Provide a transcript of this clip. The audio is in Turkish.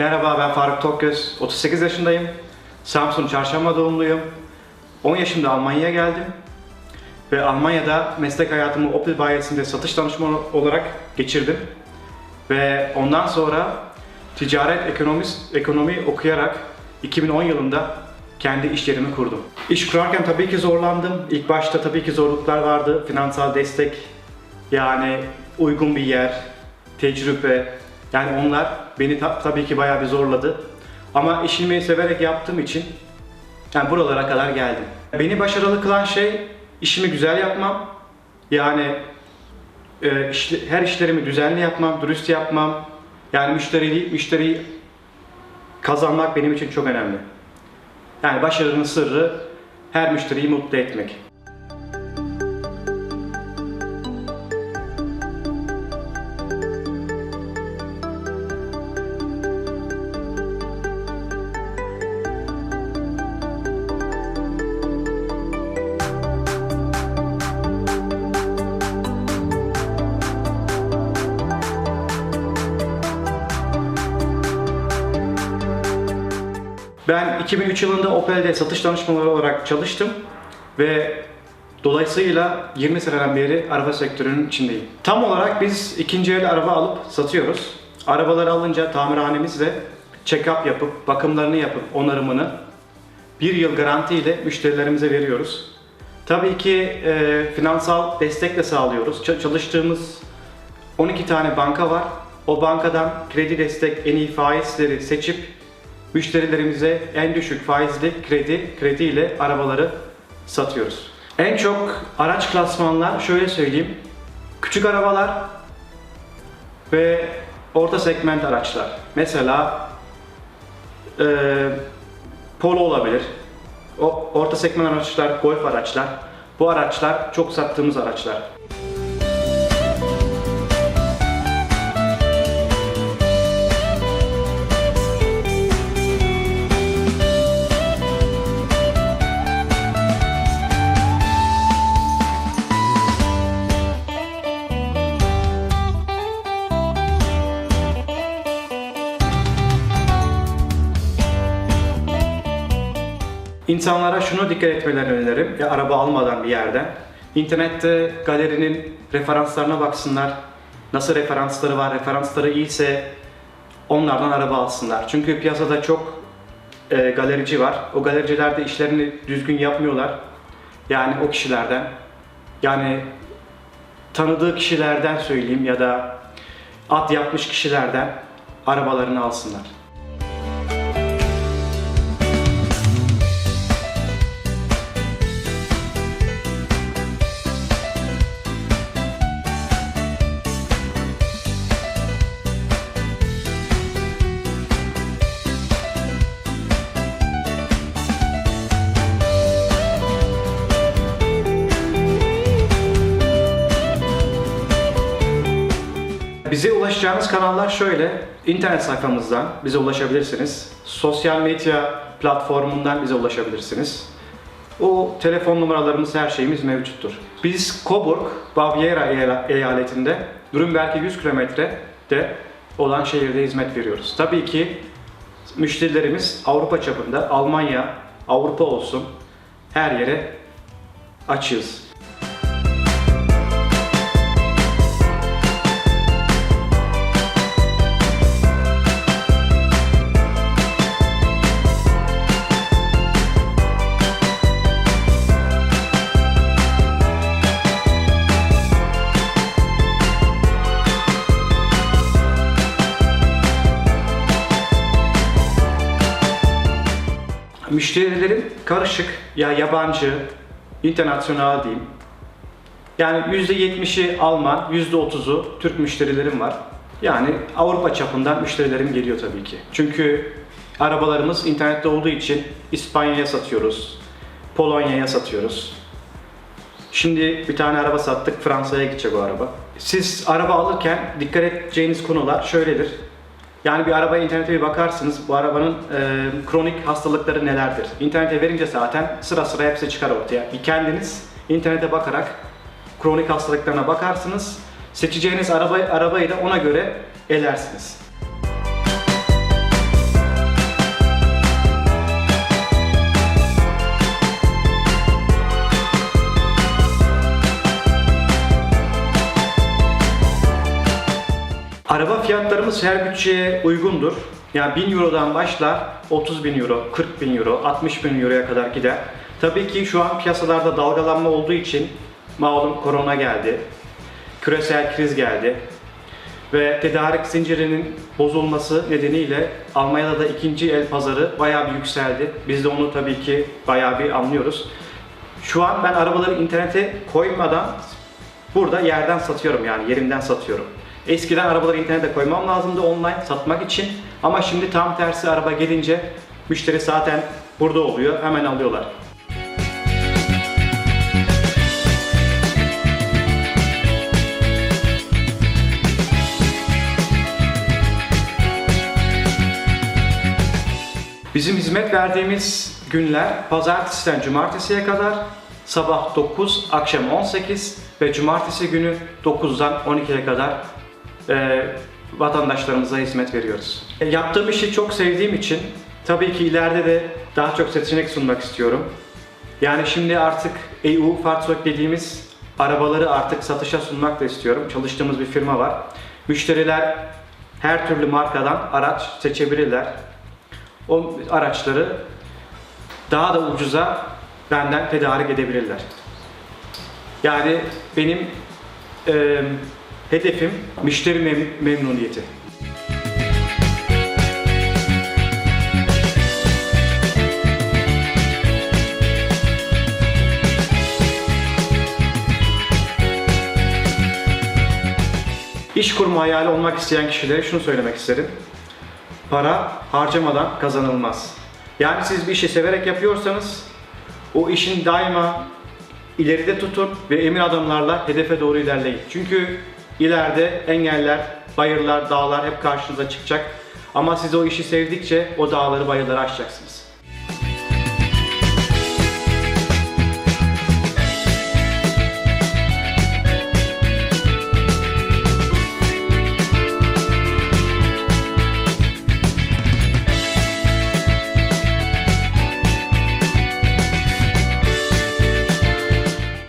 Merhaba ben Faruk Tokgöz. 38 yaşındayım. Samsun Çarşamba doğumluyum. 10 yaşında Almanya'ya geldim. Ve Almanya'da meslek hayatımı Opel bayisinde satış danışmanı olarak geçirdim. Ve ondan sonra ticaret ekonomist, ekonomi okuyarak 2010 yılında kendi iş yerimi kurdum. İş kurarken tabii ki zorlandım. İlk başta tabii ki zorluklar vardı. Finansal destek, yani uygun bir yer, tecrübe. Yani onlar beni ta- tabii ki bayağı bir zorladı. Ama işimi severek yaptığım için yani buralara kadar geldim. Beni başarılı kılan şey işimi güzel yapmam. Yani e, işle- her işlerimi düzenli yapmam, dürüst yapmam. Yani müşteriyi, müşteriyi kazanmak benim için çok önemli. Yani başarının sırrı her müşteriyi mutlu etmek. Ben 2003 yılında Opel'de satış danışmanları olarak çalıştım ve dolayısıyla 20 seneden beri araba sektörünün içindeyim. Tam olarak biz ikinci el araba alıp satıyoruz. Arabaları alınca tamirhanemizle check-up yapıp, bakımlarını yapıp, onarımını bir yıl garantiyle müşterilerimize veriyoruz. Tabii ki e, finansal destek de sağlıyoruz. Ç- çalıştığımız 12 tane banka var. O bankadan kredi destek en iyi faizleri seçip müşterilerimize en düşük faizli kredi kredi ile arabaları satıyoruz. En çok araç klasmanlar şöyle söyleyeyim. Küçük arabalar ve orta segment araçlar. Mesela e, Polo olabilir. O orta segment araçlar, golf araçlar. Bu araçlar çok sattığımız araçlar. İnsanlara şunu dikkat etmelerini öneririm. Ya araba almadan bir yerden. İnternette galerinin referanslarına baksınlar. Nasıl referansları var? Referansları iyiyse onlardan araba alsınlar. Çünkü piyasada çok e, galerici var. O galericiler de işlerini düzgün yapmıyorlar. Yani o kişilerden. Yani tanıdığı kişilerden söyleyeyim ya da at yapmış kişilerden arabalarını alsınlar. Bize ulaşacağınız kanallar şöyle. İnternet sayfamızdan bize ulaşabilirsiniz. Sosyal medya platformundan bize ulaşabilirsiniz. O telefon numaralarımız, her şeyimiz mevcuttur. Biz Coburg, Baviera eyaletinde, Nürnberg'e 100 kilometrede olan şehirde hizmet veriyoruz. Tabii ki müşterilerimiz Avrupa çapında, Almanya, Avrupa olsun her yere açığız. Müşterilerim karışık, ya yabancı, internasyonel diyeyim. Yani %70'i Alman, %30'u Türk müşterilerim var. Yani Avrupa çapından müşterilerim geliyor tabii ki. Çünkü arabalarımız internette olduğu için İspanya'ya satıyoruz, Polonya'ya satıyoruz. Şimdi bir tane araba sattık, Fransa'ya gidecek o araba. Siz araba alırken dikkat edeceğiniz konular şöyledir. Yani bir arabaya internete bir bakarsınız, bu arabanın e, kronik hastalıkları nelerdir? İnternete verince zaten sıra sıra hepsi çıkar ortaya. Bir kendiniz internete bakarak kronik hastalıklarına bakarsınız, seçeceğiniz araba, arabayı da ona göre elersiniz. Araba fiyatlarımız her bütçeye uygundur. Yani 1000 Euro'dan başlar 30 bin Euro, 40 bin Euro, 60 bin Euro'ya kadar gider. Tabii ki şu an piyasalarda dalgalanma olduğu için malum korona geldi, küresel kriz geldi ve tedarik zincirinin bozulması nedeniyle Almanya'da da ikinci el pazarı bayağı bir yükseldi. Biz de onu tabii ki bayağı bir anlıyoruz. Şu an ben arabaları internete koymadan burada yerden satıyorum yani yerimden satıyorum. Eskiden arabaları internete koymam lazımdı online satmak için ama şimdi tam tersi araba gelince müşteri zaten burada oluyor hemen alıyorlar. Bizim hizmet verdiğimiz günler pazartesiden cumartesiye kadar sabah 9, akşam 18 ve cumartesi günü 9'dan 12'ye kadar e, vatandaşlarımıza hizmet veriyoruz. E, yaptığım işi çok sevdiğim için tabii ki ileride de daha çok seçenek sunmak istiyorum. Yani şimdi artık EU Fahrzeug dediğimiz arabaları artık satışa sunmak da istiyorum. Çalıştığımız bir firma var. Müşteriler her türlü markadan araç seçebilirler. O araçları daha da ucuza benden tedarik edebilirler. Yani benim e, hedefim müşteri mem- memnuniyeti. İş kurma hayali olmak isteyen kişilere şunu söylemek isterim. Para harcamadan kazanılmaz. Yani siz bir işi severek yapıyorsanız o işin daima ileride tutun ve emin adımlarla hedefe doğru ilerleyin. Çünkü ileride engeller, bayırlar, dağlar hep karşınıza çıkacak. Ama siz o işi sevdikçe o dağları, bayırları aşacaksınız.